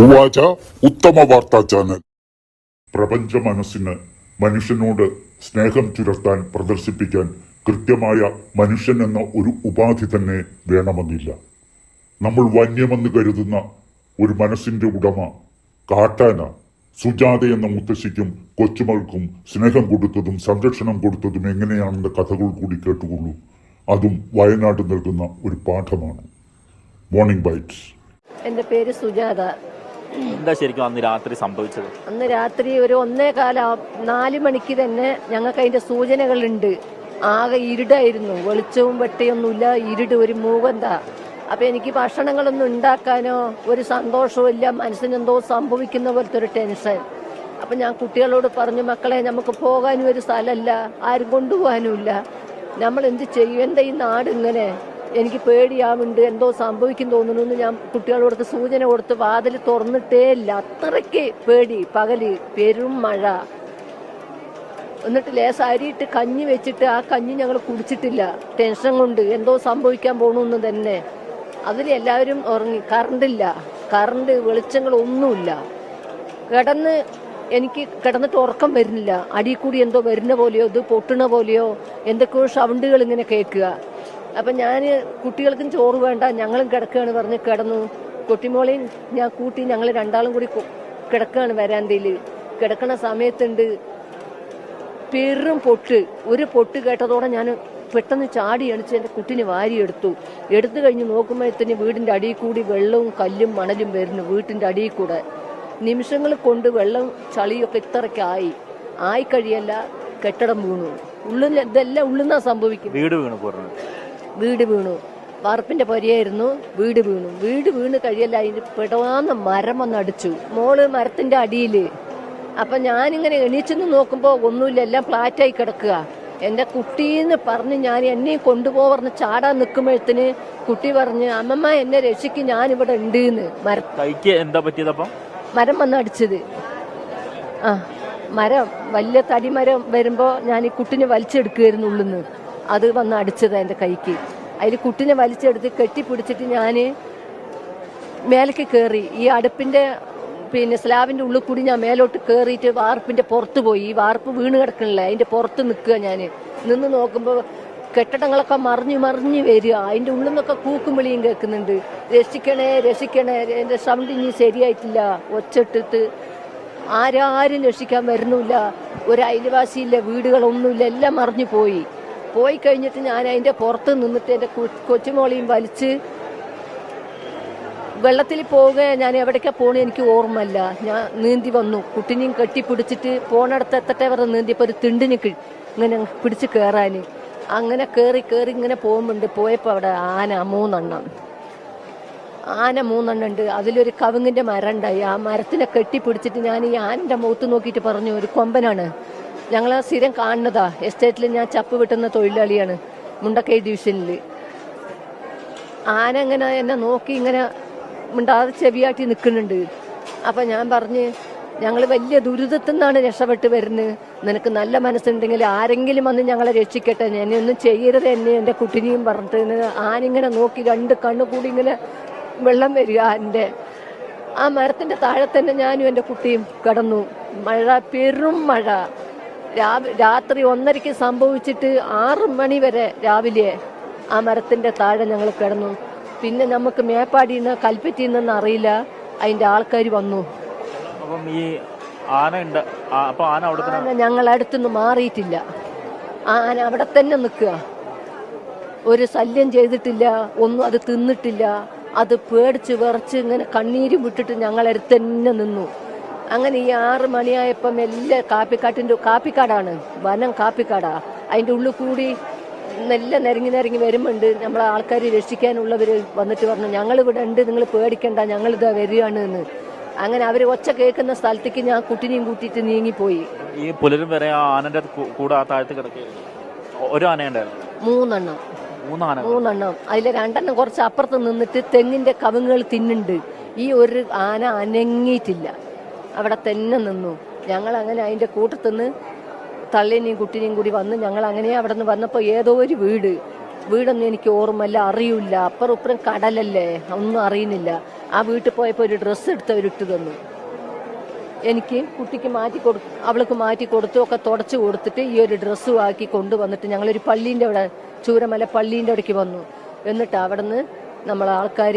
ഉവാച ഉത്തമ വാർത്താ ചാനൽ. പ്രപഞ്ച മനസ്സിന് മനുഷ്യനോട് സ്നേഹം ചുരത്താൻ പ്രദർശിപ്പിക്കാൻ കൃത്യമായ മനുഷ്യൻ എന്ന ഒരു ഉപാധി തന്നെ വേണമെന്നില്ല. നമ്മൾ വന്യമെന്ന് കരുതുന്ന ഒരു മനസ്സിന്റെ ഉടമ കാട്ടാന സുജാത എന്ന മുത്തശ്ശിക്കും കൊച്ചുമൾക്കും സ്നേഹം കൊടുത്തതും സംരക്ഷണം കൊടുത്തതും എങ്ങനെയാണെന്ന കഥകൾ കൂടി കേട്ടുകൊള്ളൂ. അതും വയനാട് നൽകുന്ന ഒരു പാഠമാണ്. മോർണിംഗ് ബൈറ്റ്സ് എന്റെ പേര് സുജാത. എന്താ ശരിക്കും അന്ന് രാത്രി സംഭവിച്ചത്? അന്ന് രാത്രി ഒരു ഒന്നേ കാല നാല് മണിക്ക് തന്നെ ഞങ്ങൾക്ക് അതിന്റെ സൂചനകളുണ്ട്. ആകെ ഇരുടായിരുന്നു. വെളിച്ചവും വെട്ടയൊന്നുമില്ല. ഇരുട് ഒരു മൂകന്ത അപ്പൊ എനിക്ക് ഭക്ഷണങ്ങളൊന്നും ഉണ്ടാക്കാനോ ഒരു സന്തോഷവും ഇല്ല. മനസ്സിനെന്തോ സംഭവിക്കുന്ന പോലത്തെ ഒരു ടെൻഷൻ. അപ്പൊ ഞാൻ കുട്ടികളോട് പറഞ്ഞു മക്കളെ നമുക്ക് പോകാനും ഒരു സ്ഥലമല്ല. ആരും കൊണ്ടുപോകാനുമില്ല നമ്മൾ എന്ത് ചെയ്യും? ഈ നാട് ഇങ്ങനെ? എനിക്ക് പേടിയാവുന്നുണ്ട്. എന്തോ സംഭവിക്കും തോന്നുന്നു എന്ന് ഞാൻ കുട്ടികളോട് സൂചന കൊടുത്ത് വാതിൽ തുറന്നിട്ടേ ഇല്ല. അത്രയ്ക്ക് പേടി പകൽ പെരും മഴ. എന്നിട്ട് ലേശം അരിയിട്ട് കഞ്ഞി വെച്ചിട്ട് ആ കഞ്ഞി ഞങ്ങൾ കുടിച്ചിട്ടില്ല. ടെൻഷൻ കൊണ്ട് എന്തോ സംഭവിക്കാൻ പോണെന്ന് തന്നെ. അതിൽ എല്ലാവരും ഉറങ്ങി. കറണ്ടില്ല കറണ്ട് വെളിച്ചങ്ങളൊന്നുമില്ല കിടന്ന് എനിക്ക് കിടന്നിട്ട് ഉറക്കം വരുന്നില്ല. അടിയിൽ കൂടി എന്തോ വരുന്ന പോലെയോ ഇത് പൊട്ടണ പോലെയോ എന്തൊക്കെയോ സൗണ്ടുകൾ ഇങ്ങനെ കേൾക്കുക. അപ്പം ഞാൻ കുട്ടികൾക്കും ചോറ് വേണ്ട ഞങ്ങളും കിടക്കുകയാണ് പറഞ്ഞ് കിടന്നു. കുട്ടിമോളെയും ഞാൻ കൂട്ടി ഞങ്ങൾ രണ്ടാളും കൂടി കിടക്കുകയാണ് വരാന്തയിൽ കിടക്കണ സമയത്തുണ്ട്. പെറും പൊട്ട്. ഒരു പൊട്ട് കേട്ടതോടെ ഞാൻ പെട്ടെന്ന് ചാടി എണിച്ച് എന്റെ കുട്ടിനെ വാരിയെടുത്തു. എടുത്തു കഴിഞ്ഞ് നോക്കുമ്പോഴത്തേന് വീടിന്റെ അടിയിൽ കൂടി വെള്ളവും കല്ലും മണലും വരുന്നു വീട്ടിന്റെ അടിയിൽ കൂടെ. നിമിഷങ്ങൾ കൊണ്ട് വെള്ളം ചളിയൊക്കെ ഇത്രയ്ക്കായി ആയി. കഴിയല്ല കെട്ടിടം വീണു. ഉള്ളിൽ ഇതെല്ലാം ഉള്ളിന്നാ സംഭവിക്കും? വീട് വീണ് വീട് വീണു. വാർപ്പിന്റെ പൊരയായിരുന്നു വീട് വീണു. വീട് വീണ് കഴിയല്ല അതിന് പിടവാന്ന മരം ഒന്ന് അടിച്ചു. മോൾ മരത്തിന്റെ അടിയിൽ. അപ്പൊ ഞാനിങ്ങനെ എണീച്ചെന്ന് നോക്കുമ്പോ ഒന്നുമില്ല എല്ലാം ഫ്ലാറ്റായി കിടക്കുക. എന്റെ കുട്ടീന്ന് പറഞ്ഞ് ഞാൻ എന്നെയും കൊണ്ടുപോവർന്ന് ചാടാൻ നിൽക്കുമ്പോഴത്തിന് കുട്ടി പറഞ്ഞ് അമ്മമ്മ എന്നെ രക്ഷിക്ക് ഞാൻ ഇവിടെ ഉണ്ട് എന്ന് മരം കൈക്ക് എന്താ പറ്റിയതപ്പം മരം വന്ന് അടിച്ചത്. ആ മരം വലിയ തടിമരം വരുമ്പോ ഞാൻ ഈ കുട്ടിനെ വലിച്ചെടുക്കുകയായിരുന്നു ഉള്ളിന്ന്. അത് വന്ന് അടിച്ചത് എന്റെ കൈക്ക്. അതിൽ കുട്ടിനെ വലിച്ചെടുത്ത് കെട്ടിപ്പിടിച്ചിട്ട് ഞാൻ മേലേക്ക് കയറി ഈ അടുപ്പിന്റെ പിന്നെ സ്ലാബിന്റെ ഉള്ളിൽ കൂടി ഞാൻ മേലോട്ട് കയറിയിട്ട് വാർപ്പിന്റെ പുറത്ത് പോയി. ഈ വാർപ്പ് വീണ് കിടക്കണില്ല? അതിന്റെ പുറത്ത് നിൽക്കുക ഞാൻ നിന്ന് നോക്കുമ്പോൾ കെട്ടിടങ്ങളൊക്കെ മറിഞ്ഞു മറിഞ്ഞു വരിക. അതിന്റെ ഉള്ളിൽ നിന്നൊക്കെ കൂക്കും വിളിയും കേൾക്കുന്നുണ്ട്. രക്ഷിക്കണേ രക്ഷിക്കണേ. എന്റെ സൗണ്ട് ഇനി ശരിയായിട്ടില്ല. ഒച്ചിട്ടിട്ട് ആരാരും രക്ഷിക്കാൻ വരുന്നില്ല. ഒരു അയൽവാസിയില്ല വീടുകളൊന്നുമില്ല. എല്ലാം മറിഞ്ഞു പോയി. പോയി കഴിഞ്ഞിട്ട് ഞാൻ അതിന്റെ പുറത്ത് നിന്നിട്ട് എന്റെ കൊച്ചുമോളിയും വലിച്ച് വെള്ളത്തിൽ പോവുക ഞാൻ എവിടേക്കാ പോണേ എനിക്ക് ഓർമ്മയില്ല. ഞാൻ നീന്തി വന്നു. കുട്ടിനെയും കെട്ടിപ്പിടിച്ചിട്ട് പോണടത്ത് എത്തട്ടെ വരെ നീന്തിയപ്പോൾ ഒരു തിണ്ടിന് ഇങ്ങനെ പിടിച്ച് കയറാൻ അങ്ങനെ കയറി കയറി ഇങ്ങനെ പോകുമ്പോണ്ട് പോയപ്പോൾ അവിടെ ആന മൂന്നെണ്ണം. ആന മൂന്നെണ്ണം ഉണ്ട്. അതിലൊരു കവുങ്ങിന്റെ മരം ഉണ്ടായി ആ മരത്തിനെ കെട്ടിപ്പിടിച്ചിട്ട് ഞാൻ ഈ ആനന്റെ മുഖത്ത് നോക്കിയിട്ട് പറഞ്ഞു ഒരു കൊമ്പനാണ്. ഞങ്ങൾ സ്ഥിരം കാണുന്നതാ. എസ്റ്റേറ്റിൽ ഞാൻ ചപ്പ് വിട്ടുന്ന തൊഴിലാളിയാണ്. മുണ്ടക്കൈ ഡിവിഷനിൽ ആന ഇങ്ങനെ എന്നെ നോക്കി ഇങ്ങനെ മിണ്ടാതെ ചെവിയാട്ടി നിൽക്കുന്നുണ്ട് അപ്പം ഞാൻ പറഞ്ഞ് ഞങ്ങൾ വലിയ ദുരിതത്തിൽ നിന്നാണ് രക്ഷപ്പെട്ട് വരുന്നത്. നിനക്ക് നല്ല മനസ്സുണ്ടെങ്കിൽ ആരെങ്കിലും വന്ന് ഞങ്ങളെ രക്ഷിക്കട്ടെ. എന്നെ ഒന്നും ചെയ്യരുത് എന്നെ എന്റെ കുട്ടിനെയും പറഞ്ഞിട്ട് ആനിങ്ങനെ നോക്കി രണ്ട് കണ്ണു കൂടി ഇങ്ങനെ വെള്ളം വരിക എന്റെ ആ മരത്തിന്റെ താഴെ തന്നെ ഞാനും എന്റെ കുട്ടിയും കിടന്നു. മഴ പെരും മഴ. രാത്രി ഒന്നരയ്ക്ക് സംഭവിച്ചിട്ട് ആറ് മണി വരെ രാവിലെ ആ മരത്തിന്റെ താഴെ ഞങ്ങൾ കിടന്നു. പിന്നെ നമുക്ക് മേപ്പാടിയിൽ നിന്ന് കൽപ്പറ്റിയിൽ നിന്ന് അറിയില്ല. അതിന്റെ ആൾക്കാർ വന്നു. അപ്പം ഈ ആ- ആന അവിടെ ആന ഞങ്ങൾ അടുത്തുനിന്ന് മാറിയിട്ടില്ല. ആന അവിടെ തന്നെ നിൽക്കുക. ഒരു ശല്യം ചെയ്തിട്ടില്ല. ഒന്നും അത് തിന്നിട്ടില്ല. അത് പേടിച്ച് വിറച്ച് ഇങ്ങനെ കണ്ണീര് വിട്ടിട്ട് ഞങ്ങളടുത്ത് തന്നെ നിന്നു. അങ്ങനെ ഈ ആറ് മണിയായപ്പം എല്ലാ കാപ്പിക്കാട്ടിന്റെ കാപ്പിക്കാടാണ്. വനം കാപ്പിക്കാടാ. അതിന്റെ ഉള്ളിൽ കൂടി നല്ല നിരങ്ങി നിരങ്ങി വരുമ്പോണ്ട്. നമ്മളെ ആൾക്കാർ രക്ഷിക്കാനുള്ളവർ വന്നിട്ട് പറഞ്ഞു ഞങ്ങൾ ഇവിടെ ഉണ്ട് നിങ്ങൾ പേടിക്കണ്ട ഞങ്ങളിതാ വരികയാണ് എന്ന്. അങ്ങനെ അവർ ഒച്ച കേൾക്കുന്ന സ്ഥലത്തേക്ക് ഞാൻ കുട്ടിനെയും കൂട്ടിയിട്ട് നീങ്ങിപ്പോയി. ഈ പുലരും വരെ ആ ആനന്റെ കൂടെ ആ താഴത്ത് കിടക്കുകയായിരുന്നു. ഒരു മൂന്നെണ്ണം. മൂന്ന് ആന മൂന്നെണ്ണം. അതിൽ രണ്ടെണ്ണം കുറച്ച് അപ്പുറത്ത് നിന്നിട്ട് തെങ്ങിന്റെ കവുങ്ങുകൾ തിന്നുണ്ട്. ഈ ഒരു ആന അനങ്ങിയിട്ടില്ല. അവിടെ തന്നെ നിന്നു. ഞങ്ങൾ അങ്ങനെ അതിന്റെ കൂട്ടത്തുനിന്ന് തള്ളിനെയും കുട്ടിനെയും കൂടി വന്ന് ഞങ്ങൾ അങ്ങനെ അവിടെ നിന്ന് വന്നപ്പോൾ ഏതോ ഒരു വീട്. വീടൊന്നും എനിക്ക് ഓർമ്മല്ല അറിയില്ല. അപ്പുറം ഇപ്പുറം കടലല്ലേ? ഒന്നും അറിയുന്നില്ല. ആ വീട്ടിൽ പോയപ്പോൾ ഒരു ഡ്രസ്സ് എടുത്ത് അവരിട്ട് തന്നു. എനിക്ക് കുട്ടിക്ക് മാറ്റി കൊടു അവൾക്ക് മാറ്റി കൊടുത്തു ഒക്കെ തുടച്ചു കൊടുത്തിട്ട് ഈ ഒരു ഡ്രസ്സ് ആക്കി കൊണ്ടുവന്നിട്ട് ഞങ്ങളൊരു പള്ളീന്റെ അവിടെ ചൂരമല പള്ളീന്റെ അവിടേക്ക് വന്നു. എന്നിട്ട് അവിടെ നിന്ന് നമ്മളെ ആൾക്കാർ